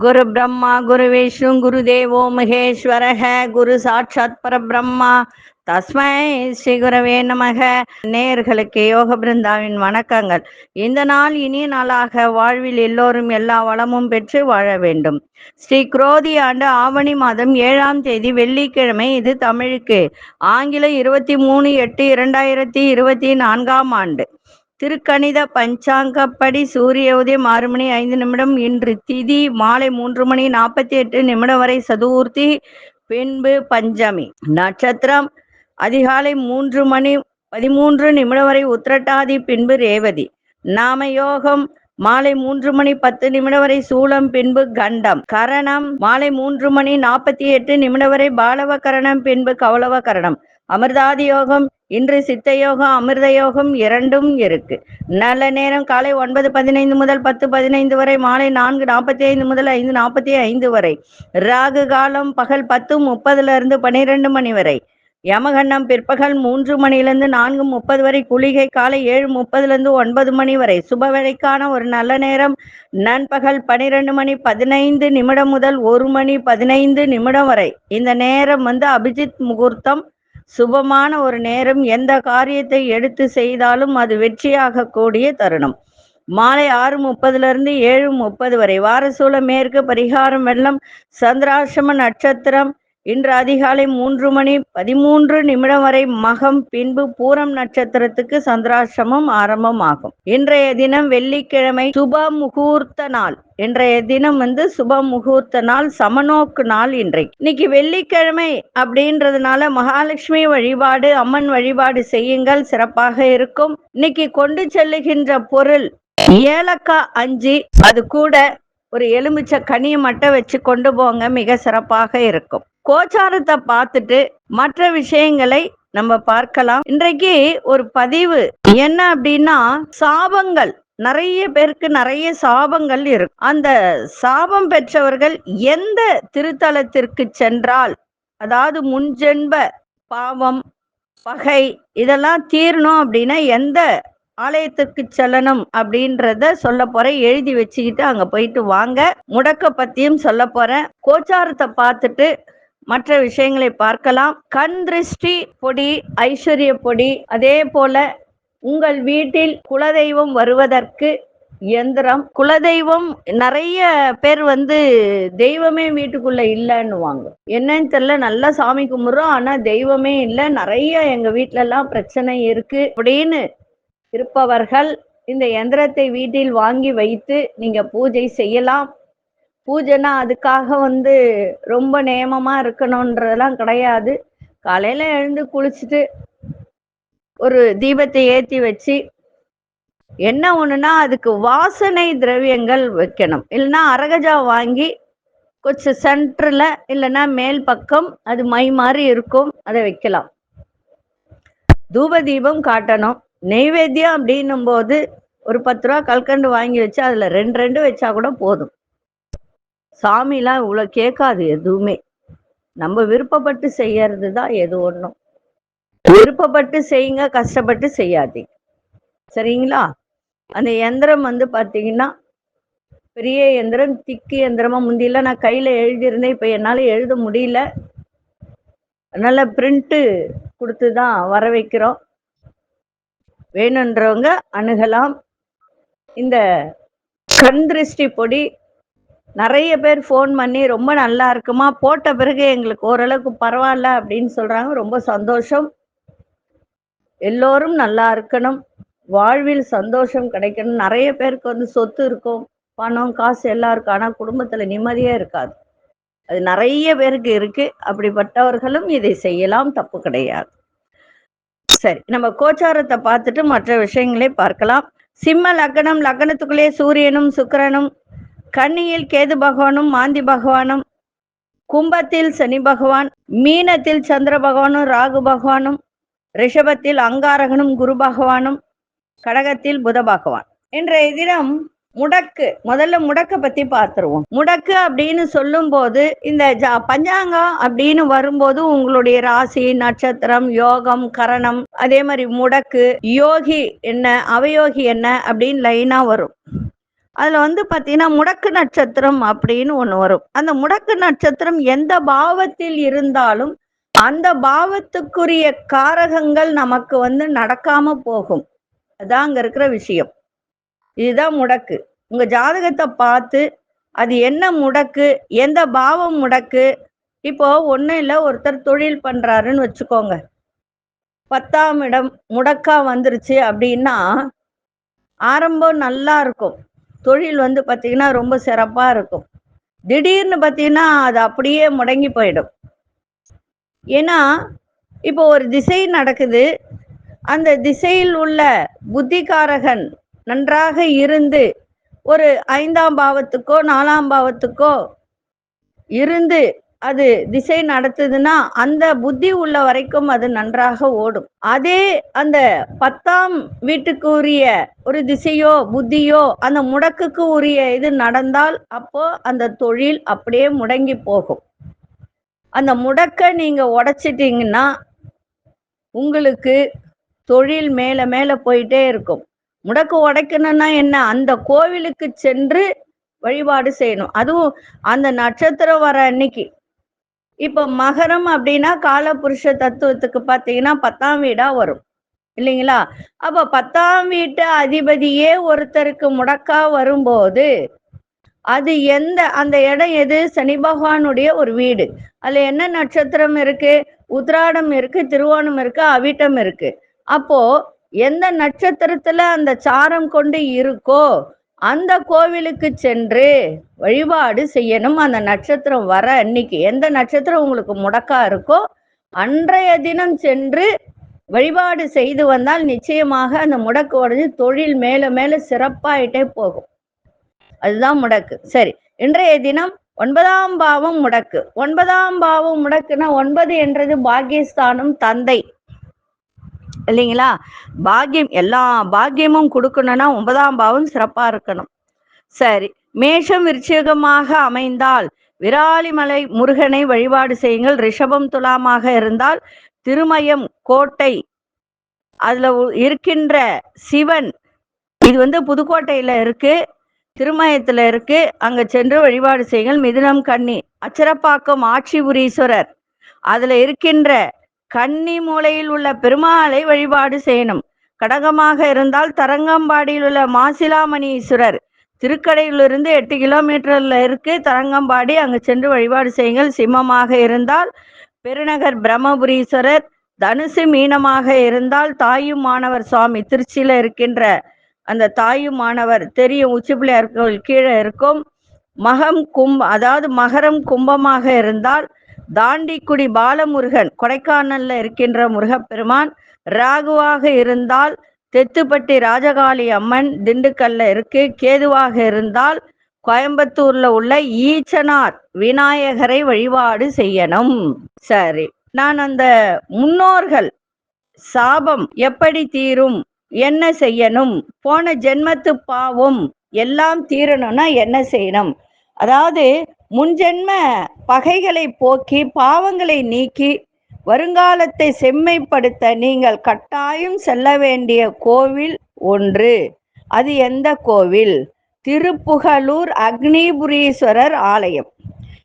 குரு பிரம்மா குரு விஷ்ணு குரு தேவோ மகேஸ்வரக குரு சாட்சாத் பரபிரம்மா தஸ்மை ஸ்ரீ குரவே நமக. நேயர்களுக்கு யோக பிருந்தாவின் வணக்கங்கள். இந்த நாள் இனிய நாளாக வாழ்வில் எல்லோரும் எல்லா வளமும் பெற்று வாழ வேண்டும். ஸ்ரீ குரோதி ஆண்டு ஆவணி மாதம் ஏழாம் தேதி வெள்ளிக்கிழமை இது தமிழுக்கு ஆங்கிலம் இருபத்தி மூணு எட்டு இரண்டாயிரத்தி இருபத்தி நான்காம் ஆண்டு. திருக்கணித பஞ்சாங்கப்படி சூரிய உதயம் ஆறு மணி ஐந்து நிமிடம் இன்று திதி மாலை மூன்று மணி நாற்பத்தி எட்டு நிமிடம் வரை சதுர்த்தி பின்பு பஞ்சமி. நட்சத்திரம் அதிகாலை மூன்று மணி பதிமூன்று நிமிடம் வரை உத்திரட்டாதி பின்பு ரேவதி. நாம யோகம் மாலை மூன்று மணி பத்து நிமிடம் வரை சூலம் பின்பு கண்டம். கரணம் மாலை மூன்று மணி நாற்பத்தி எட்டு நிமிடம் வரை பாலவ கரணம் பின்பு கௌளவ கரணம் அமிர்தாதி யோகம் இன்று சித்த யோகம் அமிர்த யோகம் இரண்டும் இருக்கு. நல்ல நேரம் காலை ஒன்பது பதினைந்து முதல் பத்து பதினைந்து வரை மாலை நான்கு நாற்பத்தி ஐந்து முதல் ஐந்து நாற்பத்தி ஐந்து வரை. ராகு காலம் பகல் பத்து முப்பதுல இருந்து பனிரெண்டு மணி வரை. யமகண்டம் பிற்பகல் மூன்று மணிலிருந்து நான்கு முப்பது வரை குளிகை காலை ஏழு முப்பதுலேருந்து ஒன்பது மணி வரை. சுபவேளைக்கான ஒரு நல்ல நேரம். நண்பகல் பனிரெண்டு மணி பதினைந்து நிமிடம் முதல் ஒரு மணி பதினைந்து நிமிடம் வரை. இந்த நேரம் வந்து அபிஜித் முகூர்த்தம். சுபமான ஒரு நேரம். எந்த காரியத்தை எடுத்து செய்தாலும் அது வெற்றியாக கூடிய தருணம். மாலை ஆறு முப்பதுலேருந்து ஏழு முப்பது வரை. வாரசூல மேற்கு பரிகாரம் வெள்ளம். சந்திராசிரம நட்சத்திரம். இன்று அதிகாலை மூன்று மணி பதிமூன்று நிமிடம் வரை மகம் பின்பு பூரம் நட்சத்திரத்துக்கு சந்திராசிரமம் ஆரம்பமாகும். இன்றைய தினம் வெள்ளிக்கிழமை சுப முகூர்த்த நாள். இன்றைய தினம் வந்து சுப முகூர்த்த நாள் சமநோக்கு நாள் இன்றைக்கு. இன்னைக்கு வெள்ளிக்கிழமை அப்படின்றதுனால மகாலட்சுமி வழிபாடு அம்மன் வழிபாடு செய்யுங்கள் சிறப்பாக இருக்கும். இன்னைக்கு கொண்டு செல்லுகின்ற பொருள் ஏலக்காய் அஞ்சு. அது கூட ஒரு எலுமிச்சை கனியை மட்டும் வச்சு கொண்டு போங்க மிக சிறப்பாக இருக்கும். கோச்சாரத்தை பார்த்துட்டு மற்ற விஷயங்களை நம்ம பார்க்கலாம். இன்றைக்கு ஒரு பதிவு. என்ன அப்படின்னா சாபங்கள். நிறைய பேருக்கு நிறைய சாபங்கள் இருக்கு அந்த சாபம் பெற்றவர்கள் எந்த திருத்தலத்திற்கு சென்றால் அதாவது முன்ஜென்ப பாவம் பகை இதெல்லாம் தீரணும் அப்படின்னா எந்த ஆலயத்துக்கு செல்லணும் அப்படின்றத சொல்ல போறேன். எழுதி வச்சுக்கிட்டு அங்க போயிட்டு வாங்க. முடக்க பத்தியும் சொல்ல போறேன். கோச்சாரத்தை பார்த்துட்டு மற்ற விஷயங்களை பார்க்கலாம். கண் திருஷ்டி பொடி ஐஸ்வர்ய பொடி அதே போல உங்கள் வீட்டில் குலதெய்வம் வருவதற்கு எந்திரம் குலதெய்வம் நிறைய பேர் வந்து தெய்வமே வீட்டுக்குள்ள இல்லைன்னுவாங்க. என்னன்னு தெரியல நல்லா சாமி கும்பிடுறோம் ஆனா தெய்வமே இல்லை. நிறைய எங்க வீட்டுல எல்லாம் பிரச்சனை இருக்கு. அப்படின்னு இருப்பவர்கள் இந்த எந்திரத்தை வீட்டில் வாங்கி வைத்து நீங்க பூஜை செய்யலாம். பூஜைனா அதுக்காக வந்து ரொம்ப நேமமா இருக்கணுன்றதெல்லாம் கிடையாது. காலையில எழுந்து குளிச்சுட்டு ஒரு தீபத்தை ஏத்தி வச்சு என்ன ஒண்ணுனா அதுக்கு வாசனை திரவியங்கள் வைக்கணும். இல்லைன்னா அரகஜா வாங்கி கொஞ்சம் சென்டர்ல இல்லைன்னா மேல் பக்கம் அது மை மாதிரி இருக்கும் அதை வைக்கலாம். தூப தீபம் காட்டணும். நெய்வேத்தியம் அப்படின்னும் போது ஒரு பத்து ரூபா கல்கண்டு வாங்கி வச்சு அதுல ரெண்டு ரெண்டு வச்சா கூட போதும். சாமிலாம் இவ்வளோ கேட்காது எதுவுமே. நம்ம விருப்பப்பட்டு செய்யறது தான் எது ஒன்றும் விருப்பப்பட்டு செய்யுங்க கஷ்டப்பட்டு செய்யாதீங்க. சரிங்களா? அந்த எந்திரம் வந்து பார்த்தீங்கன்னா பெரிய எந்திரம் திக்கு எந்திரமா முந்தியெல்லாம் நான் கையில் எழுதியிருந்தேன். இப்போ என்னால் எழுத முடியல. அதனால பிரிண்ட்டு கொடுத்து தான் வர வைக்கிறோம். வேணுன்றவங்க அணுகலாம். இந்த கண் திருஷ்டி பொடி நிறைய பேர் ஃபோன் பண்ணி ரொம்ப நல்லா இருக்குமா? போட்ட பிறகு எங்களுக்கு ஓரளவுக்கு பரவாயில்ல அப்படின்னு சொல்றாங்க. ரொம்ப சந்தோஷம். எல்லோரும் நல்லா இருக்கணும். வாழ்வில் சந்தோஷம் கிடைக்கணும். நிறைய பேருக்கு வந்து சொத்து இருக்கும். பணம் காசு எல்லாம் இருக்கும். ஆனால் குடும்பத்தில் நிம்மதியே இருக்காது. அது நிறைய பேருக்கு இருக்கு. அப்படிப்பட்டவர்களும் இதை செய்யலாம். தப்பு கிடையாது. சரி நம்ம கோச்சாரத்தை பார்த்துட்டு மற்ற விஷயங்களை பார்க்கலாம். சிம்ம லக்னம் லக்னத்துக்குள்ளே சூரியனும் சுக்கிரனும் கன்னியில் கேது பகவானும் மாந்தி பகவானும் கும்பத்தில் சனி பகவான் மீனத்தில் சந்திர பகவானும் ராகு பகவானும் ரிஷபத்தில் அங்காரகனும் குரு பகவானும் கடகத்தில் புத பகவான். இன்றைய தினம் முடக்கு முதல்ல முடக்க பத்தி பார்த்துருவோம். முடக்கு அப்படின்னு சொல்லும்போது இந்த பஞ்சாங்கம் அப்படின்னு வரும்போது உங்களுடைய ராசி நட்சத்திரம் யோகம் கரணம் அதே மாதிரி முடக்கு யோகி என்ன அவயோகி என்ன அப்படின்னு லைனா வரும். அதுல வந்து பாத்தீங்கன்னா முடக்கு நட்சத்திரம் அப்படின்னு ஒண்ணு வரும். அந்த முடக்கு நட்சத்திரம் எந்த பாவத்தில் இருந்தாலும் அந்த பாவத்துக்குரிய காரகங்கள் நமக்கு வந்து நடக்காம போகும். அதான் அங்க இருக்கிற விஷயம். இதுதான் முடக்கு. உங்க ஜாதகத்தை பார்த்து அது என்ன முடக்கு எந்த பாவம் முடக்கு? இப்போ ஒன்றும் இல்லை ஒருத்தர் தொழில் பண்றாருன்னு வச்சுக்கோங்க. பத்தாம் இடம் முடக்கா வந்துருச்சு அப்படின்னா ஆரம்பம் நல்லா இருக்கும். தொழில் வந்து பார்த்தீங்கன்னா ரொம்ப சிறப்பாக இருக்கும். திடீர்னு பார்த்தீங்கன்னா அது அப்படியே முடங்கி போயிடும். ஏன்னா இப்போ ஒரு திசை நடக்குது. அந்த திசையில் உள்ள புத்திகாரகன் நன்றாக இருந்து ஒரு ஐந்தாம் பாவத்துக்கோ நாலாம் பாவத்துக்கோ இருந்து அது திசை நடத்துதுன்னா அந்த புத்தி உள்ள வரைக்கும் அது நன்றாக ஓடும். அதே அந்த பத்தாம் வீட்டுக்கு உரிய ஒரு திசையோ புத்தியோ அந்த முடக்குக்கு உரிய இது நடந்தால் அப்போ அந்த தொழில் அப்படியே முடங்கி போகும். அந்த முடக்க நீங்க உடைச்சிட்டீங்கன்னா உங்களுக்கு தொழில் மேல மேல போயிட்டே இருக்கும். முடக்கு உடைக்கணும்னா என்ன? அந்த கோவிலுக்கு சென்று வழிபாடு செய்யணும். அதுவும் அந்த நட்சத்திரம் வர அன்னைக்கு இப்ப மகரம் அப்படின்னா காலபுருஷ தத்துவத்துக்கு பார்த்தீங்கன்னா பத்தாம் வீடா வரும். இல்லைங்களா? அப்ப பத்தாம் வீட்டு அதிபதியே ஒருத்தருக்கு முடக்கா வரும்போது அது எந்த அந்த இடம் எது? சனி பகவானுடைய ஒரு வீடு. அதுல என்ன நட்சத்திரம் இருக்கு? உத்ராடம் இருக்கு திருவோணம் இருக்கு அவிட்டம் இருக்கு. அப்போ எந்த நட்சத்திரத்துல அந்த சாரம் கொண்டு இருக்கோ அந்த கோவிலுக்கு சென்று வழிபாடு செய்யணும். அந்த நட்சத்திரம் வர அன்னைக்கு எந்த நட்சத்திரம் உங்களுக்கு முடக்கா இருக்கோ அன்றைய தினம் சென்று வழிபாடு செய்து வந்தால் நிச்சயமாக அந்த முடக்கு உடஞ்சு தொழில் மேல மேல சிறப்பாயிட்டே போகும். அதுதான் முடக்கு. சரி இன்றைய தினம் ஒன்பதாம் பாவம் முடக்கு. ஒன்பதாம் பாவம் முடக்குனா ஒன்பது என்றது பாகிஸ்தானும் தந்தை. இல்லைங்களா? பாக்கியம் எல்லா பாக்கியமும் கொடுக்கணும்னா ஒன்பதாம் பாவம் சிறப்பா இருக்கணும். சரி மேஷம் விருச்சிகமாக அமைந்தால் விராலிமலை முருகனை வழிபாடு செய்யுங்கள். ரிஷபம் துலாமாக இருந்தால் திருமயம் கோட்டை அதுல இருக்கின்ற சிவன் இது வந்து புதுக்கோட்டையில இருக்கு திருமயத்துல இருக்கு. அங்க சென்று வழிபாடு செய்யுங்கள். மிதுனம் கன்னி அச்சரப்பாக்கம் ஆட்சிபுரீஸ்வரர் அதுல இருக்கின்ற கன்னி மூலையில் உள்ள பெருமாளை வழிபாடு செய்யணும். கடகமாக இருந்தால் தரங்கம்பாடியில் உள்ள மாசிலாமணீஸ்வரர் திருக்கடையிலிருந்து எட்டு கிலோமீட்டர்ல இருக்கு. தரங்கம்பாடி அங்கு சென்று வழிபாடு செய்யுங்கள். சிம்மமாக இருந்தால் பெருநகர் பிரம்மபுரீஸ்வரர் தனுசு மீனமாக இருந்தால் தாயும் மாணவர் சுவாமி திருச்சியில இருக்கின்ற அந்த தாயும் மாணவர் தெரியும். உச்சிப்பிள்ளையார்கள் கீழே இருக்கும். மகம் கும் அதாவது மகரம் கும்பமாக இருந்தால் தாண்டிக்குடி பாலமுருகன் கொடைக்கானல்ல இருக்கின்ற முருகப்பெருமான் ராகுவாக இருந்தால் தெத்துப்பட்டி ராஜகாளி அம்மன் திண்டுக்கல்ல இருக்கு. கேதுவாக இருந்தால் கோயம்புத்தூர்ல உள்ள ஈச்சனார் விநாயகரை வழிபாடு செய்யணும். சரி நான் அந்த முன்னோர்கள் சாபம் எப்படி தீரும்? என்ன செய்யணும்? போன ஜென்மத்து பாவம் எல்லாம் தீரணும்னா என்ன செய்யணும்? அதாவது முன்ஜென்ம பகைகளை போக்கி பாவங்களை நீக்கி வருங்காலத்தை செம்மைப்படுத்த நீங்கள் கட்டாயம் செல்ல வேண்டிய கோவில் ஒன்று. அது எந்த கோவில்? திருப்புகலூர் அக்னிபுரீஸ்வரர் ஆலயம்.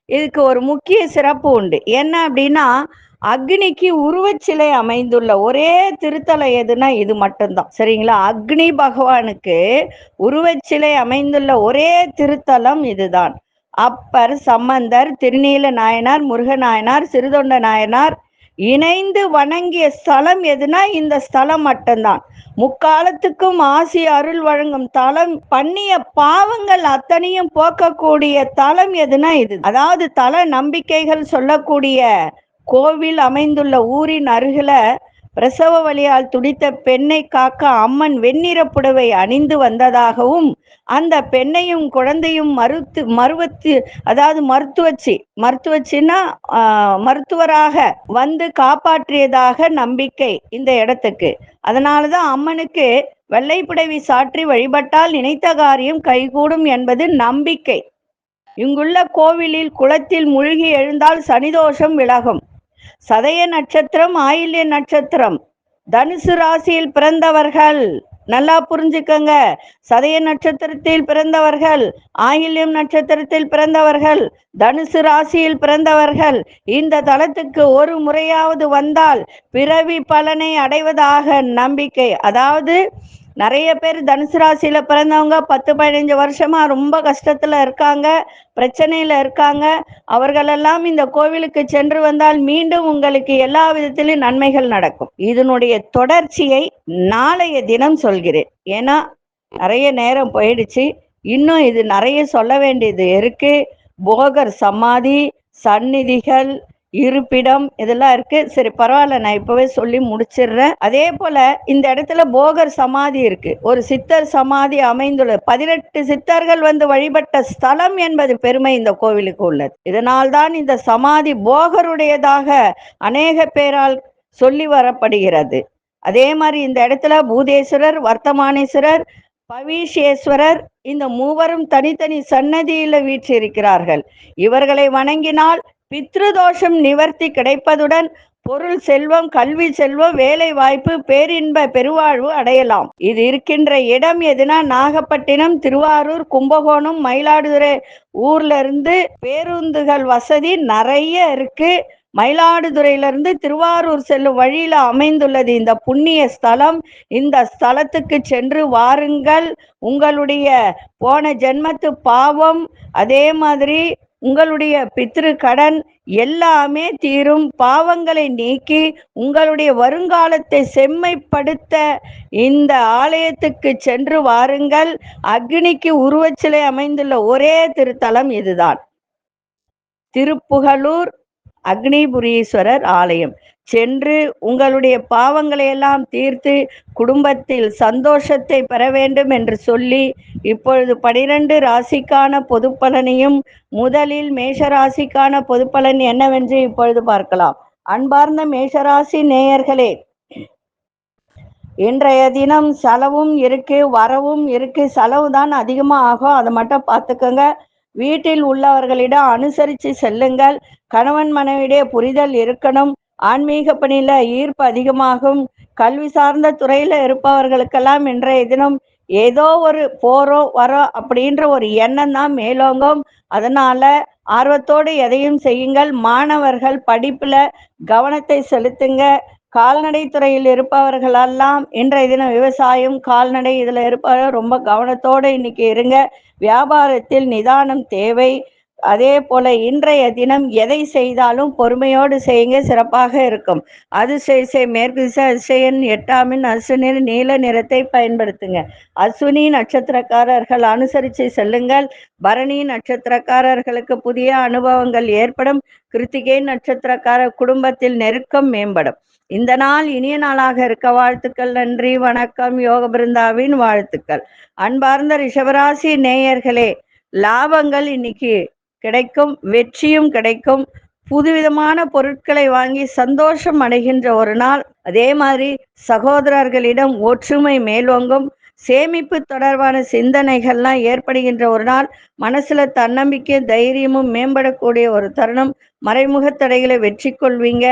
இதுக்கு ஒரு முக்கிய சிறப்பு உண்டு. என்ன அப்படின்னா அக்னிக்கு உருவச்சிலை அமைந்துள்ள ஒரே திருத்தலம் எதுனா இது மட்டும்தான். சரிங்களா? அக்னி பகவானுக்கு உருவச்சிலை அமைந்துள்ள ஒரே திருத்தலம் இதுதான். அப்பர் சம்பந்தர் திருநீல நாயனார் முருகநாயனார் சிறுதொண்ட நாயனார் இணைந்து வணங்கிய ஸ்தலம் எதுனா இந்த ஸ்தலம் மட்டும்தான். முக்காலத்துக்கும் ஆசி அருள் வழங்கும் தலம் பண்ணிய பாவங்கள் அத்தனையும் போக்கக்கூடிய தலம் எதுனா இது. அதாவது தல நம்பிக்கைகள் சொல்லக்கூடிய கோவில் அமைந்துள்ள ஊரின் அருகில பிரசவ வழியால் துடித்த பெண்ணை காக்க அம்மன் வெண்ணிற புடவை அணிந்து வந்ததாகவும் அந்த பெண்ணையும் குழந்தையும் மறுத்து மருவத்து அதாவது மருத்துவச்சி மருத்துவச்சின்னா மருத்துவராக வந்து காப்பாற்றியதாக நம்பிக்கை இந்த இடத்துக்கு. அதனாலதான் அம்மனுக்கு வெள்ளை புடவை சாற்றி வழிபட்டால் நினைத்த காரியம் கைகூடும் என்பது நம்பிக்கை. இங்குள்ள கோவிலில் குளத்தில் மூழ்கி எழுந்தால் சனிதோஷம் விலகும். சதய நட்சத்திரம் ஆயில்ய நட்சத்திரம். தனுசு ராசியில் பிறந்தவர்கள். நல்லா புரிஞ்சுக்கங்க. சதய நட்சத்திரத்தில் பிறந்தவர்கள் ஆயில்யம் நட்சத்திரத்தில் பிறந்தவர்கள் தனுசு ராசியில் பிறந்தவர்கள் இந்த தளத்துக்கு ஒரு முறையாவது வந்தால் பிறவி பலனை அடைவதாக நம்பிக்கை. அதாவது நிறைய பேர் தனுசு ராசியில பிறந்தவங்க பத்து பதினஞ்சு வருஷமா ரொம்ப கஷ்டத்துல இருக்காங்க பிரச்சனையில இருக்காங்க. அவர்களெல்லாம் இந்த கோவிலுக்கு சென்று வந்தால் மீண்டும் உங்களுக்கு எல்லா விதத்திலும் நன்மைகள் நடக்கும். இதனுடைய தொடர்ச்சியை நாளைய தினம் சொல்கிறேன். ஏன்னா நிறைய நேரம் போயிடுச்சு. இன்னும் இது நிறைய சொல்ல வேண்டியது இருக்கு. போகர் சமாதி சந்நிதிகள் இருப்பிடம் இதெல்லாம் இருக்கு. சரி பரவாயில்ல நான் இப்பவே சொல்லி முடிச்சிடுறேன். அதே போல இந்த இடத்துல போகர் சமாதி இருக்கு. ஒரு சித்தர் சமாதி அமைந்துள்ளது. பதினெட்டு சித்தர்கள் வந்து வழிபட்ட ஸ்தலம் என்பது பெருமை இந்த கோவிலுக்கு உள்ளது. இதனால்தான் இந்த சமாதி போகருடையதாக அநேக பேரால் சொல்லி வரப்படுகிறது. அதே மாதிரி இந்த இடத்துல பூதேஸ்வரர் வர்த்தமானேஸ்வரர் பவீஷேஸ்வரர் இந்த மூவரும் தனித்தனி சன்னதியில வீற்றிருக்கிறார்கள். இவர்களை வணங்கினால் பித்ருதோஷம் நிவர்த்தி கிடைப்பதுடன் பொருள் செல்வம் கல்வி செல்வம் வேலை வாய்ப்பு பேரின்ப பெருவாழ்வு அடையலாம். இது இருக்கின்ற இடம் எதுனா நாகப்பட்டினம் திருவாரூர் கும்பகோணம் மயிலாடுதுறை ஊர்ல இருந்து பேருந்துகள் வசதி நிறைய இருக்கு. மயிலாடுதுறையிலிருந்து திருவாரூர் செல்லும் வழியில அமைந்துள்ளது இந்த புண்ணிய ஸ்தலம். இந்த ஸ்தலத்துக்கு சென்று வாருங்கள். உங்களுடைய போன ஜென்மத்து பாவம் அதே மாதிரி உங்களுடைய பித்ரு கடன் எல்லாமே தீரும். பாவங்களை நீக்கி உங்களுடைய வருங்காலத்தை செம்மைப்படுத்த இந்த ஆலயத்துக்கு சென்று வாருங்கள். அக்னிக்கு உருவச்சிலை அமைந்துள்ள ஒரே திருத்தலம் இதுதான். திருப்புகலூர் அக்னிபுரீஸ்வரர் ஆலயம். சென்று உங்களுடைய பாவங்களை எல்லாம் தீர்த்து குடும்பத்தில் சந்தோஷத்தை பெற வேண்டும் என்று சொல்லி இப்பொழுது பனிரெண்டு ராசிக்கான பொது பலனையும் முதலில் மேஷ ராசிக்கான பொது பலன் என்னவென்று இப்பொழுது பார்க்கலாம். அன்பார்ந்த மேஷராசி நேயர்களே இன்றைய தினம் செலவும் இருக்கு வரவும் இருக்கு. செலவு தான் அதிகமாக ஆகும். அதை மட்டும் பார்த்துக்கோங்க. வீட்டில் உள்ளவர்களிடம் அனுசரித்து செல்லுங்கள். கணவன் மனைவிடைய புரிதல் இருக்கணும். ஆன்மீக பணியில ஈர்ப்பு அதிகமாகும். கல்வி சார்ந்த துறையில இருப்பவர்களுக்கெல்லாம் இன்றைய தினம் ஏதோ ஒரு போறோம் வரோம் அப்படின்ற ஒரு எண்ணம் தான் மேலோங்கும். அதனால ஆர்வத்தோடு எதையும் செய்யுங்கள். மாணவர்கள் படிப்புல கவனத்தை செலுத்துங்க. கால்நடை துறையில் இருப்பவர்களெல்லாம் இன்றைய தினம் விவசாயம் கால்நடை இதுல இருப்பவர்கள் ரொம்ப கவனத்தோடு இன்னைக்கு இருங்க. வியாபாரத்தில் நிதானம் தேவை. அதே போல இன்றைய தினம் எதை செய்தாலும் பொறுமையோடு செய்யுங்க சிறப்பாக இருக்கும். அதிசய மேற்கு திசை அதிசயன் எட்டாமின் அசுனின் நீல நிறத்தை பயன்படுத்துங்க. அஸ்வினி நட்சத்திரக்காரர்கள் அனுசரித்து செல்லுங்கள். பரணி நட்சத்திரக்காரர்களுக்கு புதிய அனுபவங்கள் ஏற்படும். கிருத்திகை நட்சத்திரக்காரர் குடும்பத்தில் நெருக்கம் மேம்படும். இந்த நாள் இனிய நாளாக இருக்க வாழ்த்துக்கள் நன்றி வணக்கம் யோக பிருந்தாவின் வாழ்த்துக்கள். அன்பார்ந்த ரிஷபராசி நேயர்களே லாபங்கள் இன்னைக்கு கிடைக்கும் வெற்றியும் கிடைக்கும். புதுவிதமான பொருட்களை வாங்கி சந்தோஷம் அடைகின்ற ஒரு நாள். அதே மாதிரி சகோதரர்களிடம் ஒற்றுமை மேலோங்கும். சேமிப்பு தொடர்பான சிந்தனைகள்லாம் ஏற்படுகின்ற ஒரு நாள். மனசுல தன்னம்பிக்கை தைரியமும் மேம்படக்கூடிய ஒரு தருணம். மறைமுக தடைகளை வெற்றி கொள்வீங்க.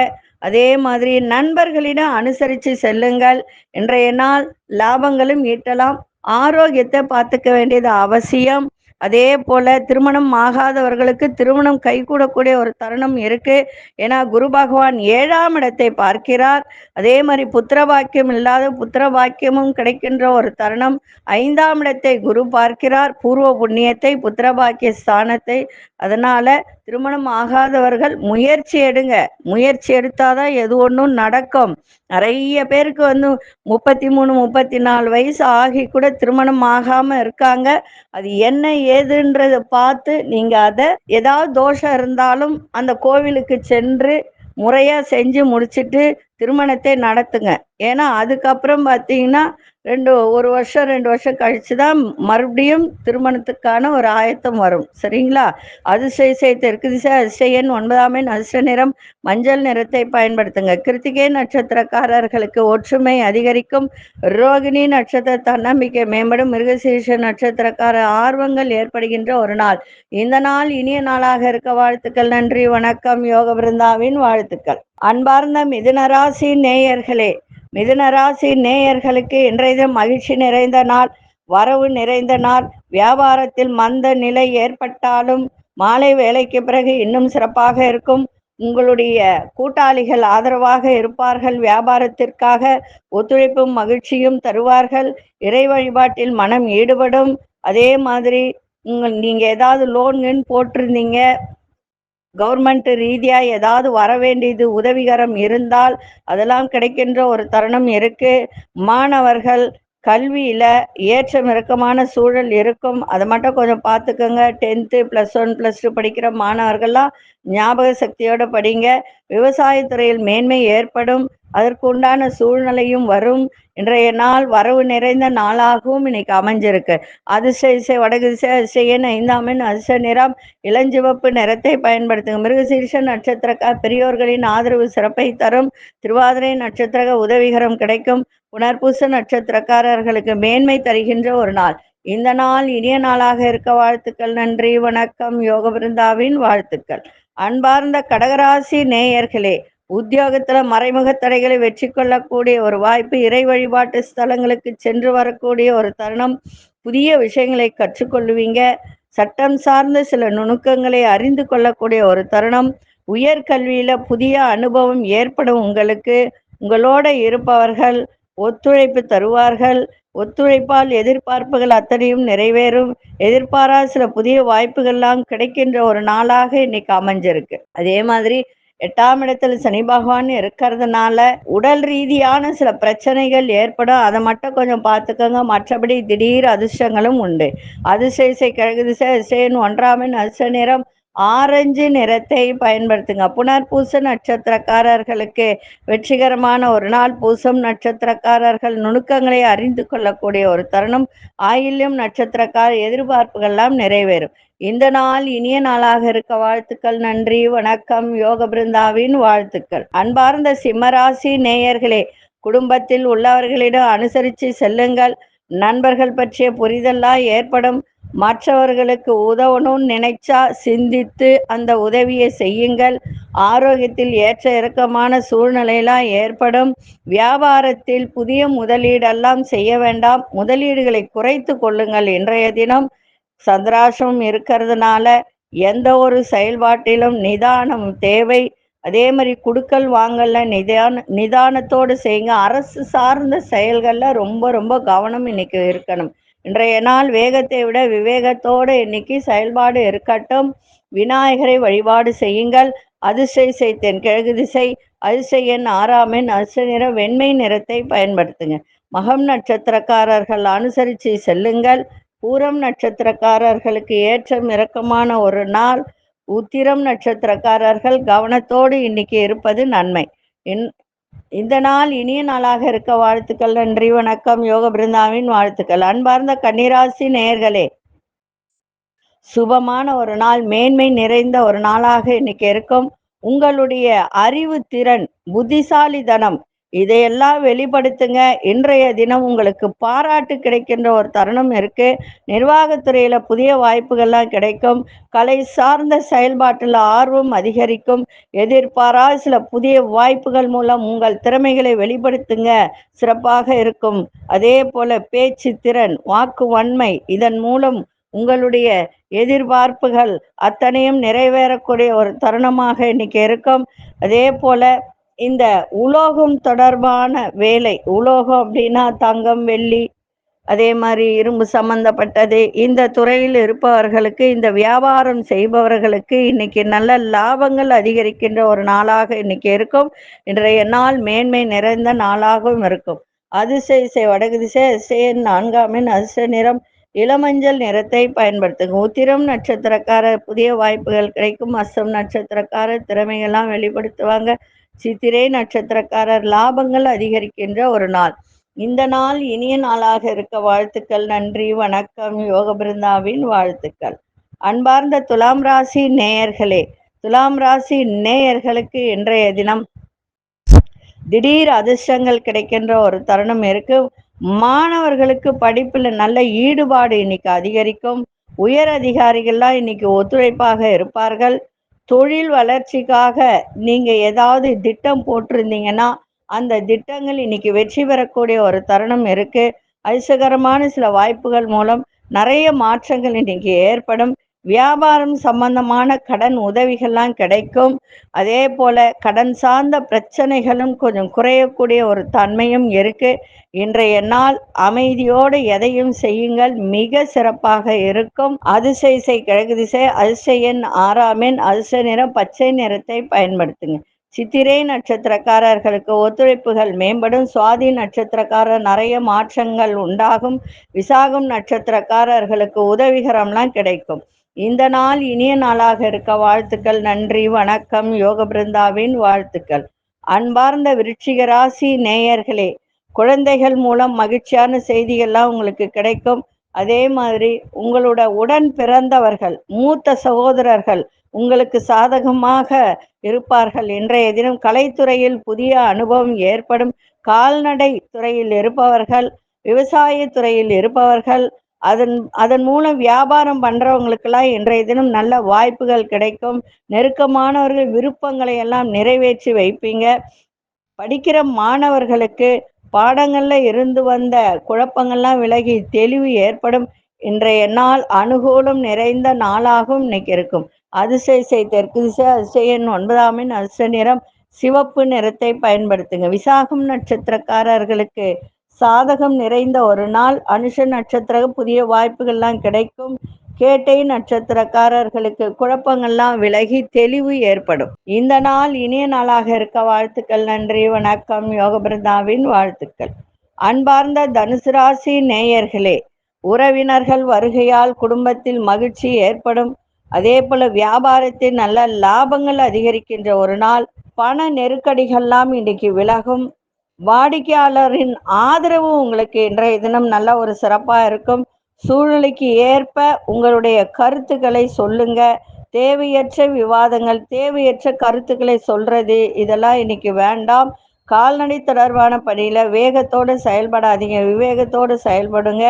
அதே மாதிரி நண்பர்களிடம் அனுசரித்து செல்லுங்கள். இன்றைய நாள் லாபங்களும் ஈட்டலாம். ஆரோக்கியத்தை பார்த்துக்க வேண்டியது அவசியம். அதே போல திருமணம் ஆகாதவர்களுக்கு திருமணம் கைகூடக்கூடிய ஒரு தருணம் இருக்கு. ஏன்னா குரு பகவான் ஏழாம் இடத்தை பார்க்கிறார். அதே மாதிரி புத்திர பாக்கியம் இல்லாத புத்திர பாக்கியமும் கிடைக்கின்ற ஒரு தருணம். ஐந்தாம் இடத்தை குரு பார்க்கிறார். பூர்வ புண்ணியத்தை புத்திர பாக்கிய ஸ்தானத்தை. அதனால திருமணம் ஆகாதவர்கள் முயற்சி எடுங்க. முயற்சி எடுத்தாதான் எது ஒன்றும் நடக்கும். நிறைய பேருக்கு வந்து முப்பத்தி மூணு முப்பத்தி நாலு வயசு ஆகி கூட திருமணம் ஆகாம இருக்காங்க. அது என்ன ஏதுன்றத பார்த்து நீங்க அதை ஏதாவது தோஷம் இருந்தாலும் அந்த கோவிலுக்கு சென்று முறையா செஞ்சு முடிச்சுட்டு திருமணத்தை நடத்துங்க. ஏன்னா அதுக்கப்புறம் பார்த்தீங்கன்னா ரெண்டு ஒரு வருஷம் ரெண்டு வருஷம் கழிச்சு தான் மறுபடியும் திருமணத்துக்கான ஒரு ஆயத்தம் வரும். சரிங்களா? அதிசய செய் தெற்கு திசை அதிசயன் ஒன்பதாம் எண் அதிர்ஷ்ட நிறம் மஞ்சள் நிறத்தை பயன்படுத்துங்க. கிருத்திகை நட்சத்திரக்காரர்களுக்கு ஒற்றுமை அதிகரிக்கும். ரோகிணி நட்சத்திர தன்னம்பிக்கை மேம்படும். மிருகசீர்ஷ நட்சத்திரக்கார ஆர்வங்கள் ஏற்படுகின்ற ஒரு நாள். இந்த நாள் இனிய நாளாக இருக்க வாழ்த்துக்கள். நன்றி வணக்கம். யோக பிருந்தாவின் வாழ்த்துக்கள். அன்பார்ந்த மிதுனராசி நேயர்களே மிதுனராசி நேயர்களுக்கு இன்றைய மகிழ்ச்சி நிறைந்த நாள் வரவு நிறைந்த நாள். வியாபாரத்தில் மந்த நிலை ஏற்பட்டாலும் மாலை வேலைக்கு பிறகு இன்னும் சிறப்பாக இருக்கும். உங்களுடைய கூட்டாளிகள் ஆதரவாக இருப்பார்கள். வியாபாரத்திற்காக ஒத்துழைப்பும் மகிழ்ச்சியும் தருவார்கள். இறை வழிபாட்டில் மனம் ஈடுபடும். அதே மாதிரி உங்கள் நீங்கள் ஏதாவது லோன் போட்டிருந்தீங்க. கவர்மெண்ட் ரீதியா ஏதாவது வர வேண்டியது உதவிகரம் இருந்தால் அதெல்லாம் கிடைக்கின்ற ஒரு தருணம் இருக்கு. மாணவர்கள் கல்வியில ஏற்றம் இறக்கமான சூழல் இருக்கும். அதை மட்டும் கொஞ்சம் பார்த்துக்கோங்க. Tenth plus one plus two படிக்கிற மாணவர்கள்லாம் ஞாபக சக்தியோட படிங்க. விவசாயத்துறையில் மேன்மை ஏற்படும். அதற்கு உண்டான சூழ்நிலையும் வரும். இன்றைய நாள் வரவு நிறைந்த நாளாகவும் இன்னைக்கு அமைஞ்சிருக்கு. அதிர்ஷ்ட இசை வடகு திசை அதிசயன் ஐந்தாமின் அதிர்ஷ்ட நிறம் இளஞ்சிவப்பு நிறத்தை பயன்படுத்துங்க. மிருகசீர்ஷ நட்சத்திரக்கா பெரியோர்களின் ஆதரவு சிறப்பை தரும். திருவாதிரை நட்சத்திரக உதவிகரம் கிடைக்கும். புனர்பூச நட்சத்திரக்காரர்களுக்கு மேன்மை தருகின்ற ஒரு நாள். இந்த நாள் இனிய நாளாக இருக்க வாழ்த்துக்கள். நன்றி வணக்கம். யோக பிருந்தாவின் வாழ்த்துக்கள். அன்பார்ந்த கடகராசி நேயர்களே உத்தியோகத்துல மறைமுக தடைகளை வெற்றி கொள்ளக்கூடிய ஒரு வாய்ப்பு இறை வழிபாட்டு ஸ்தலங்களுக்கு சென்று வரக்கூடிய ஒரு தருணம். புதிய விஷயங்களை கற்றுக்கொள்ளுவீங்க சட்டம் சார்ந்த சில நுணுக்கங்களை அறிந்து கொள்ளக்கூடிய ஒரு தருணம். உயர்கல்வியில புதிய அனுபவம் ஏற்படும் உங்களுக்கு. உங்களோட இருப்பவர்கள் ஒத்துழைப்பு தருவார்கள். ஒத்துழைப்பால் எதிர்பார்ப்புகள் அத்தனையும் நிறைவேறும். எதிர்பாரா சில புதிய வாய்ப்புகள்லாம் கிடைக்கின்ற ஒரு நாளாக இன்னைக்கு அமைஞ்சிருக்கு. அதே மாதிரி எட்டாம் இடத்துல சனி பகவான் இருக்கிறதுனால உடல் ரீதியான சில பிரச்சனைகள் ஏற்படும். அதை மட்டும் கொஞ்சம் பார்த்துக்கோங்க. மற்றபடி திடீர் அதிர்ஷ்டங்களும் உண்டு. அதிசய கிழக்கு திசை அதிசயன் ஒன்றாமின் அதிர்ஷ்ட நிறம் ஆரஞ்சு நிறத்தை பயன்படுத்துங்க. புனர்பூச நட்சத்திரக்காரர்களுக்கு வெற்றிகரமான ஒரு நாள். பூசம் நட்சத்திரக்காரர்கள் நுணுக்கங்களை அறிந்து கொள்ளக்கூடிய ஒரு தருணம். ஆயில்யம் நட்சத்திரக்கார எதிர்பார்ப்புகள்லாம் நிறைவேறும். இந்த நாள் இனிய நாளாக இருக்க வாழ்த்துக்கள் நன்றி வணக்கம் யோக பிருந்தாவின் வாழ்த்துக்கள். அன்பார்ந்த சிம்மராசி நேயர்களே குடும்பத்தில் உள்ளவர்களிடம் அனுசரித்து செல்லுங்கள். நண்பர்கள் பற்றிய புரிதல்லாம் ஏற்படும். மற்றவர்களுக்கு உதவணும்னு நினைச்சா சிந்தித்து அந்த உதவியை செய்யுங்கள். ஆரோக்கியத்தில் ஏற்ற இறக்கமான சூழ்நிலையெல்லாம் ஏற்படும். வியாபாரத்தில் புதிய முதலீடெல்லாம் செய்ய வேண்டாம். முதலீடுகளை குறைத்து கொள்ளுங்கள். இன்றைய தினம் சந்திராசம் இருக்கிறதுனால எந்த ஒரு செயல்பாட்டிலும் நிதானம் தேவை. அதே மாதிரி குடுக்கல் வாங்கல நிதான நிதானத்தோடு செய்யுங்க. அரசு சார்ந்த செயல்களில் ரொம்ப ரொம்ப கவனம் இன்னைக்கு இருக்கணும். இன்றைய நாள் வேகத்தை விட விவேகத்தோடு இன்னைக்கு செயல்பாடு இருக்கட்டும். விநாயகரை வழிபாடு செய்யுங்கள். அதிசய செய்தேன் கிழகு திசை. அதிசய எண் ஆறாம் எண் அதிர்ஷ்ட நிற வெண்மை நிறத்தை பயன்படுத்துங்க. மகம் நட்சத்திரக்காரர்கள் அனுசரித்து செல்லுங்கள். பூரம் நட்சத்திரக்காரர்களுக்கு ஏற்றம் இறக்கமான ஒரு நாள். உத்திரம் நட்சத்திரக்காரர்கள் கவனத்தோடு இன்னைக்கு இருப்பது நன்மை. இன் இந்த நாள் இனிய நாளாக இருக்க வாழ்த்துக்கள் நன்றி வணக்கம் யோக பிருந்தாவின் வாழ்த்துக்கள். அன்பார்ந்த கன்னிராசி நேயர்களே சுபமான ஒரு நாள் மேன்மை நிறைந்த ஒரு நாளாக இன்னைக்கு இருக்கும். உங்களுடைய அறிவு திறன் புத்திசாலிதனம் இதையெல்லாம் வெளிப்படுத்துங்க. இன்றைய தினம் உங்களுக்கு பாராட்டு கிடைக்கின்ற ஒரு தருணம் இருக்கு. நிர்வாகத்துறையில புதிய வாய்ப்புகள்லாம் கிடைக்கும். கலை சார்ந்த செயல்பாட்டில் ஆர்வம் அதிகரிக்கும். எதிர்பாரா சில புதிய வாய்ப்புகள் மூலம் உங்கள் திறமைகளை வெளிப்படுத்துங்க. சிறப்பாக இருக்கும். அதே போல பேச்சு திறன் வாக்கு வன்மை இதன் மூலம் உங்களுடைய எதிர்பார்ப்புகள் அத்தனையும் நிறைவேறக்கூடிய ஒரு தருணமாக இன்னைக்கு இருக்கும். அதே போல இந்த உலோகம் தொடர்பான வேலை உலோகம் அப்படின்னா தங்கம் வெள்ளி அதே மாதிரி இரும்பு சம்பந்தப்பட்டது. இந்த துறையில் இருப்பவர்களுக்கு இந்த வியாபாரம் செய்பவர்களுக்கு இன்னைக்கு நல்ல லாபங்கள் அதிகரிக்கின்ற ஒரு நாளாக இன்னைக்கு இருக்கும். இன்றைய நாள் மேன்மை நிறைந்த நாளாகவும் இருக்கும். அதிசய வடகு திசை அதிசய நான்காமின் அதிர்ஷ்ட நிறம் இளமஞ்சள் நிறத்தை பயன்படுத்துங்க. உத்திரம் நட்சத்திரக்கார புதிய வாய்ப்புகள் கிடைக்கும். அஸ்தம் நட்சத்திரக்கார திறமைகள்லாம் வெளிப்படுத்துவாங்க. சித்திரை நட்சத்திரக்காரர் லாபங்கள் அதிகரிக்கின்ற ஒரு நாள். இந்த நாள் இனிய நாளாக இருக்க வாழ்த்துக்கள் நன்றி வணக்கம் யோக பிருந்தாவின் வாழ்த்துக்கள். அன்பார்ந்த துலாம் ராசி நேயர்களே துலாம் ராசி நேயர்களுக்கு இன்றைய தினம் திடீர் அதிர்ஷ்டங்கள் கிடைக்கின்ற ஒரு தருணம் இருக்கு. மாணவர்களுக்கு படிப்பில் நல்ல ஈடுபாடு இன்னைக்கு அதிகரிக்கும். உயர் அதிகாரிகள்லாம் இன்னைக்கு ஒத்துழைப்பாக இருப்பார்கள். தொழில் வளர்ச்சிக்காக நீங்கள் ஏதாவது திட்டம் போட்டிருந்தீங்கன்னா அந்த திட்டங்கள் இன்னைக்கு வெற்றி பெறக்கூடிய ஒரு தருணம் இருக்குது அதிர்ஷ்டகரமான சில வாய்ப்புகள் மூலம் நிறைய மாற்றங்கள் இன்னைக்கு ஏற்படும். வியாபாரம் சம்பந்தமான கடன் உதவிகள்லாம் கிடைக்கும். அதே போல கடன் சார்ந்த பிரச்சனைகளும் கொஞ்சம் குறையக்கூடிய ஒரு தன்மையும் இருக்கு. இன்றைய நாள் அமைதியோடு எதையும் செய்யுங்கள். மிக சிறப்பாக இருக்கும். அதிசய கிழக்கு திசை அதிசயன் ஆறாமின் அதிசய நிறம் பச்சை நிறத்தை பயன்படுத்துங்க. சித்திரை நட்சத்திரக்காரர்களுக்கு ஒத்துழைப்புகள் மேம்படும். சுவாதி நட்சத்திரக்காரர் நிறைய மாற்றங்கள் உண்டாகும். விசாகம் நட்சத்திரக்காரர்களுக்கு உதவிகரம்லாம் கிடைக்கும். இந்த நாள் இனிய நாளாக இருக்க வாழ்த்துக்கள் நன்றி வணக்கம் யோக பிருந்தாவின் வாழ்த்துக்கள். அன்பார்ந்த விருட்சிக ராசி நேயர்களே குழந்தைகள் மூலம் மகிழ்ச்சியான செய்திகள்லாம் உங்களுக்கு கிடைக்கும். அதே மாதிரி உங்களோட உடன் பிறந்தவர்கள் மூத்த சகோதரர்கள் உங்களுக்கு சாதகமாக இருப்பார்கள். இன்றைய தினம் கலைத்துறையில் புதிய அனுபவம் ஏற்படும். கால்நடை துறையில் இருப்பவர்கள் விவசாய துறையில் இருப்பவர்கள் அதன் அதன் மூலம் வியாபாரம் பண்றவங்களுக்கெல்லாம் இன்றைய தினம் நல்ல வாய்ப்புகள் கிடைக்கும். நெருக்கமானவர்கள் விருப்பங்களை எல்லாம் நிறைவேற்றி வைப்பீங்க. படிக்கிற மாணவர்களுக்கு பாடங்கள்ல இருந்து வந்த குழப்பங்கள்லாம் விலகி தெளிவு ஏற்படும். இன்றைய நாள் அனுகூலம் நிறைந்த நாளாகவும் இன்னைக்கு இருக்கும். அதிசய தெற்கு திசை அதிசயன் ஒன்பதாமின் அதிர்ஷ்ட நிறம் சிவப்பு நிறத்தை பயன்படுத்துங்க. விசாகம் நட்சத்திரக்காரர்களுக்கு சாதகம் நிறைந்த ஒரு நாள். அனுஷ நட்சத்திரம் புதிய வாய்ப்புகள்லாம் கிடைக்கும். கேட்டை நட்சத்திரக்காரர்களுக்கு குழப்பங்கள்லாம் விலகி தெளிவு ஏற்படும். இந்த நாள் இனிய நாளாக இருக்க வாழ்த்துக்கள். நன்றி வணக்கம். யோகபிரதாவின் வாழ்த்துக்கள். அன்பார்ந்த தனுசு ராசி நேயர்களே உறவினர்கள் வருகையால் குடும்பத்தில் மகிழ்ச்சி ஏற்படும். அதே போல வியாபாரத்தில் நல்ல லாபங்கள் அதிகரிக்கின்ற ஒரு நாள். பண நெருக்கடிகள்லாம் இன்னைக்கு விலகும். வாடிக்கையாளரின் ஆதரவு உங்களுக்கு இன்றைய தினம் நல்ல ஒரு சிறப்பாக இருக்கும். சூழ்நிலைக்கு ஏற்ப உங்களுடைய கருத்துக்களை சொல்லுங்க. தேவையற்ற விவாதங்கள் தேவையற்ற கருத்துக்களை சொல்றது இதெல்லாம் இன்னைக்கு வேண்டாம். கால்நடை தொடர்பான பணியில வேகத்தோடு செயல்படாதீங்க விவேகத்தோடு செயல்படுங்க.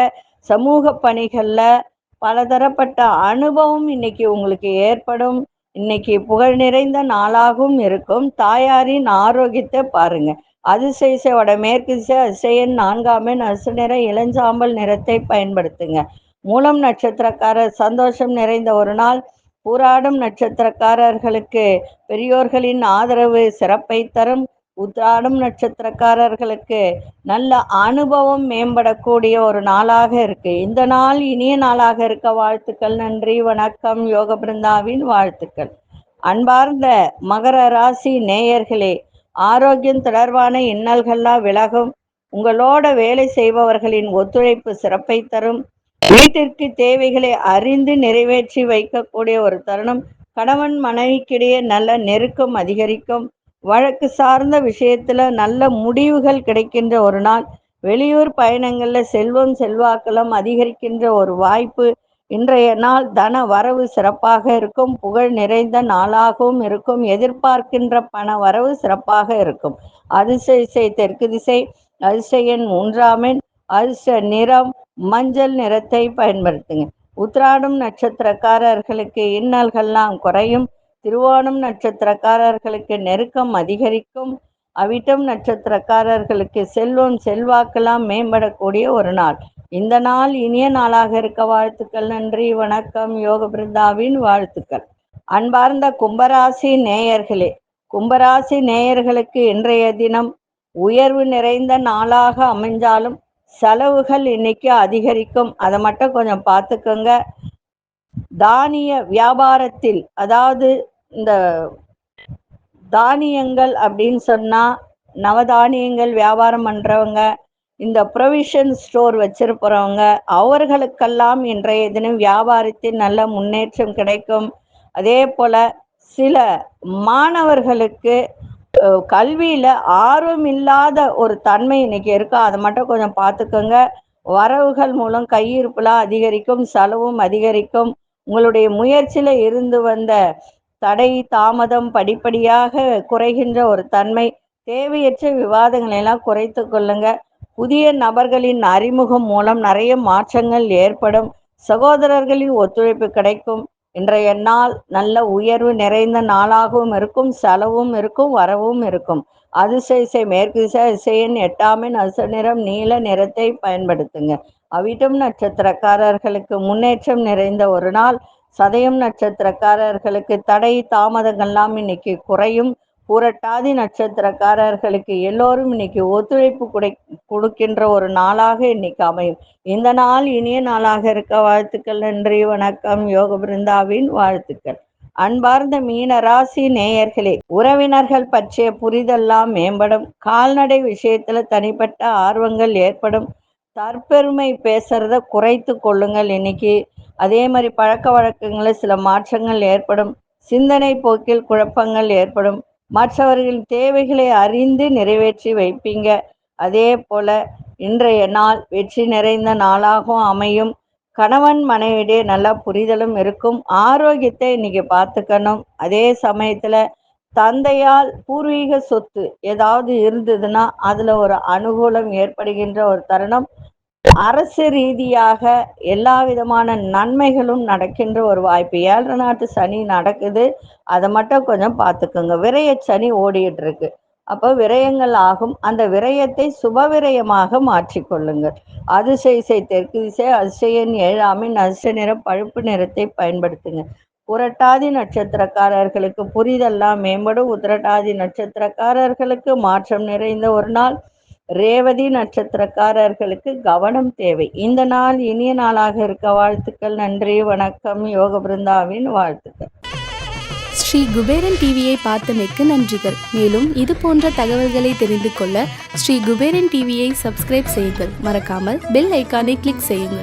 சமூக பணிகளில் பலதரப்பட்ட அனுபவம் இன்னைக்கு உங்களுக்கு ஏற்படும். இன்னைக்கு புகழ் நிறைந்த நாளாகவும் இருக்கும். தாயாரின் ஆரோக்கியத்தை பாருங்க. அதிசய வடமேற்கு திசை அதிசயன் நான்காம் எண் அசு நிற இளஞ்சாம்பல் நிறத்தை பயன்படுத்துங்க. மூலம் நட்சத்திரக்காரர் சந்தோஷம் நிறைந்த ஒரு நாள் பூராடும் நட்சத்திரக்காரர்களுக்கு பெரியோர்களின் ஆதரவு சிறப்பை தரும். உத்ராடும் நட்சத்திரக்காரர்களுக்கு நல்ல அனுபவம் மேம்படக்கூடிய ஒரு நாளாக இருக்கு. இந்த நாள் இனிய நாளாக இருக்க வாழ்த்துக்கள் நன்றி வணக்கம் யோக பிருந்தாவின் வாழ்த்துக்கள். அன்பார்ந்த மகர ராசி நேயர்களே ஆரோக்கியம் தொடர்பான இன்னல்கள்லாம் விலகும். உங்களோட வேலை செய்பவர்களின் ஒத்துழைப்பு சிறப்பை தரும். வீட்டிற்கு தேவைகளை அறிந்து நிறைவேற்றி வைக்கக்கூடிய ஒரு தருணம். கணவன் மனைவிக்கிடையே நல்ல நெருக்கம் அதிகரிக்கும். வழக்கு சார்ந்த விஷயத்துல நல்ல முடிவுகள் கிடைக்கின்ற ஒரு நாள். வெளியூர் பயணங்கள்ல செல்வம் செல்வாக்களும் அதிகரிக்கின்ற ஒரு வாய்ப்பு. இன்றைய நாள் தன வரவு சிறப்பாக இருக்கும் புகழ் நிறைந்த நாளாகவும் இருக்கும் எதிர்பார்க்கின்ற பண வரவு சிறப்பாக இருக்கும். அதிசய தெற்கு திசை அதிசயன் மூன்றாமின் அதிர்ஷ்ட நிறம் மஞ்சள் நிறத்தை பயன்படுத்துங்க. உத்ராடம் நட்சத்திரக்காரர்களுக்கு இன்னல்கள்லாம் குறையும் திருவோணம் நட்சத்திரக்காரர்களுக்கு நெருக்கம் அதிகரிக்கும் அவிட்டம் நட்சத்திரக்காரர்களுக்கு செல்வம் செல்வாக்கெல்லாம் மேம்படக்கூடிய ஒரு நாள். இந்த நாள் இனிய நாளாக இருக்க வாழ்த்துக்கள் நன்றி வணக்கம். யோக பிருந்தாவின் வாழ்த்துக்கள். அன்பார்ந்த கும்பராசி நேயர்களே கும்பராசி நேயர்களுக்கு இன்றைய தினம் உயர்வு நிறைந்த நாளாக அமைஞ்சாலும் செலவுகள் இன்னைக்கு அதிகரிக்கும். அதை மட்டும் கொஞ்சம் பார்த்துக்கோங்க. தானிய வியாபாரத்தில் அதாவது இந்த தானியங்கள் அப்படின்னு சொன்னா நவதானியங்கள் வியாபாரம் பண்றவங்க இந்த ப்ரொவிஷன் ஸ்டோர் வச்சிருப்பவங்க அவர்களுக்கெல்லாம் இன்றைய தினம் வியாபாரத்தில் நல்ல முன்னேற்றம் கிடைக்கும். அதே போல சில மாணவர்களுக்கு கல்வியில் கல்வியில ஆர்வம் இல்லாத ஒரு தன்மை இன்னைக்கு இருக்கா? அதை மட்டும் கொஞ்சம் பார்த்துக்கோங்க. வரவுகள் மூலம் கையிருப்புலாம் அதிகரிக்கும் செலவும் அதிகரிக்கும். உங்களுடைய முயற்சியில இருந்து வந்த தடை தாமதம் படிப்படியாக குறைகின்ற ஒரு தன்மை. தேவையற்ற விவாதங்களை எல்லாம் குறைத்து கொள்ளுங்க. புதிய நபர்களின் அறிமுகம் மூலம் நிறைய மாற்றங்கள் ஏற்படும். சகோதரர்களின் ஒத்துழைப்பு கிடைக்கும். இன்றைய நாள் நல்ல உயர்வு நிறைந்த நாளாகவும் இருக்கும். செலவும் இருக்கும். வரவும் இருக்கும். அதிசயசை மேற்கு திசை இசையின் எட்டாமின் அசு நிறம் நீல நிறத்தை பயன்படுத்துங்க. அவிட்டம் நட்சத்திரக்காரர்களுக்கு முன்னேற்றம் நிறைந்த ஒரு நாள். சதயம் நட்சத்திரக்காரர்களுக்கு தடை தாமதங்கள்லாம் இன்னைக்கு குறையும். புரட்டாதி நட்சத்திரக்காரர்களுக்கு எல்லோரும் இன்னைக்கு ஒத்துழைப்பு குடை கொடுக்கின்ற ஒரு நாளாக இன்னைக்கு அமையும். இந்த நாள் இனிய நாளாக இருக்க வாழ்த்துக்கள் நன்றி வணக்கம் யோக பிருந்தாவின் வாழ்த்துக்கள். அன்பார்ந்த மீன ராசி நேயர்களே உறவினர்கள் பற்றிய புரிதெல்லாம் மேம்படும். கால்நடை விஷயத்துல தனிப்பட்ட ஆர்வங்கள் ஏற்படும். தற்பெருமை பேசுறத குறைத்து கொள்ளுங்கள் இன்னைக்கு. அதே மாதிரி பழக்க வழக்கங்களில் சில மாற்றங்கள் ஏற்படும். சிந்தனை போக்கில் குழப்பங்கள் ஏற்படும். மற்றவர்களின் தேவைகளை அறிந்து நிறைவேற்றி வைப்பீங்க. அதே போல இன்றைய நாள் வெற்றி நிறைந்த நாளாகவும் அமையும். கணவன் மனைவிடையே நல்ல புரிதலும் இருக்கும். ஆரோக்கியத்தை இன்னைக்கு பார்த்துக்கணும். அதே சமயத்துல தந்தையால் பூர்வீக சொத்து ஏதாவது இருந்ததுன்னா அதுல ஒரு அனுகூலம் ஏற்படுகின்ற ஒரு தருணம். அரசு ரீதியாக எல்லா விதமான நன்மைகளும் நடக்கின்ற ஒரு வாய்ப்பு. ஏழரை நாட்டு சனி நடக்குது. அதை மட்டும் கொஞ்சம் பார்த்துக்கோங்க. விரய சனி ஓடிட்டு இருக்கு அப்போ விரயங்கள் ஆகும். அந்த விரயத்தை சுப விரயமாக மாற்றிக்கொள்ளுங்கள் அதிசய தெற்கு திசை அதிசயன் ஏழாமின் அதிர்ஷ்ட நிறம் பழுப்பு நிறத்தை பயன்படுத்துங்க. புரட்டாதி நட்சத்திரக்காரர்களுக்கு புரிதெல்லாம் மேம்படும். உத்திரட்டாதி நட்சத்திரக்காரர்களுக்கு மாற்றம் நிறைந்த ஒரு நாள். ரேவதி நட்சத்திரக்காரர்களுக்கு கவனம் தேவை. இந்த நாள் இனிய நாளாக இருக்க வாழ்த்துக்கள் நன்றி வணக்கம் யோக பிருந்தாவின் வாழ்த்துக்கள். ஸ்ரீ குபேரன் டிவியை பார்த்தமைக்கு நன்றிகள். மேலும் இது போன்ற தகவல்களை தெரிந்து கொள்ள ஸ்ரீ குபேரன் டிவியை சப்ஸ்கிரைப் செய்யுங்கள். மறக்காமல் பெல் ஐக்கானை கிளிக் செய்யுங்கள்.